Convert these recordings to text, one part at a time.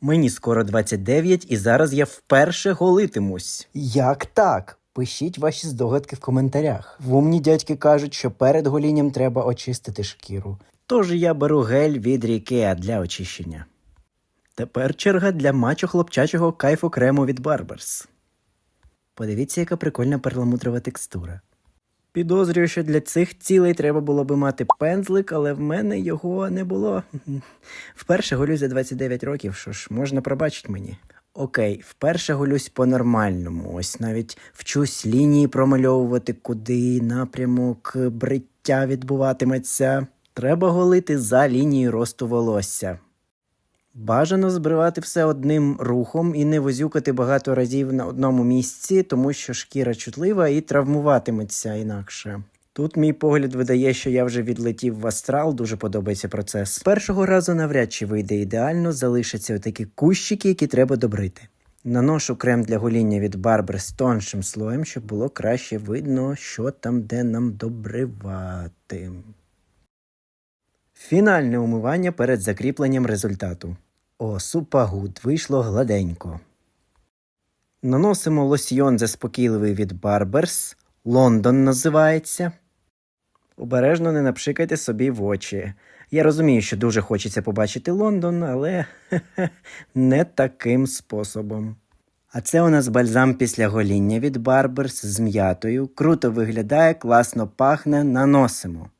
Мені скоро 29 і зараз я вперше голитимусь. Як так? Пишіть ваші здогадки в коментарях. Вумні дядьки кажуть, що перед голінням треба очистити шкіру. Тож я беру гель від Рікеа для очищення. Тепер черга для мачо хлопчачого кайфу крему від Барберс. Подивіться, яка прикольна перламутрова текстура. Підозрюю, що для цих цілей треба було би мати пензлик, але в мене його не було. Вперше голюсь за 29 років, що ж, можна пробачити мені. Окей, вперше голюсь по-нормальному. Ось навіть вчусь лінії промальовувати, куди напрямок бриття відбуватиметься. Треба голити за лінією росту волосся. Бажано збривати все одним рухом і не возюкати багато разів на одному місці, тому що шкіра чутлива і травмуватиметься інакше. Тут мій погляд видає, що я вже відлетів в астрал, дуже подобається процес. Першого разу навряд чи вийде ідеально, залишаться отакі кущики, які треба добрити. Наношу крем для гоління від Barber з тоншим слоєм, щоб було краще видно, що там де нам добривати. Фінальне умивання перед закріпленням результату. О, супагуд, вийшло гладенько. Наносимо лосьйон заспокійливий від Barbers. Лондон називається. Обережно не напшикайте собі в очі. Я розумію, що дуже хочеться побачити Лондон, але не таким способом. А це у нас бальзам після гоління від Barbers з м'ятою. Круто виглядає, класно пахне, наносимо.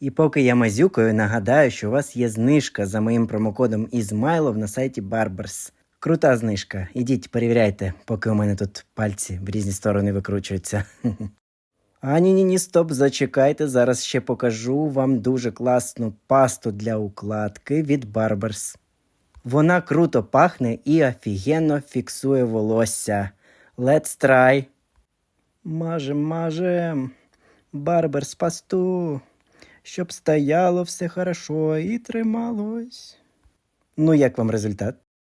І поки я мазюкаю, нагадаю, що у вас є знижка за моїм промокодом Ізмайлов на сайті Barbers. Крута знижка. Ідіть, перевіряйте, поки у мене тут пальці в різні сторони викручуються. А ні, ні, ні, стоп, зачекайте. Зараз ще покажу вам дуже класну пасту для укладки від Barbers. Вона круто пахне і офігенно фіксує волосся. Let's try. Мажем, мажем. Барберс пасту щоб стояло все хорошо і трималось. Ну, як вам результат?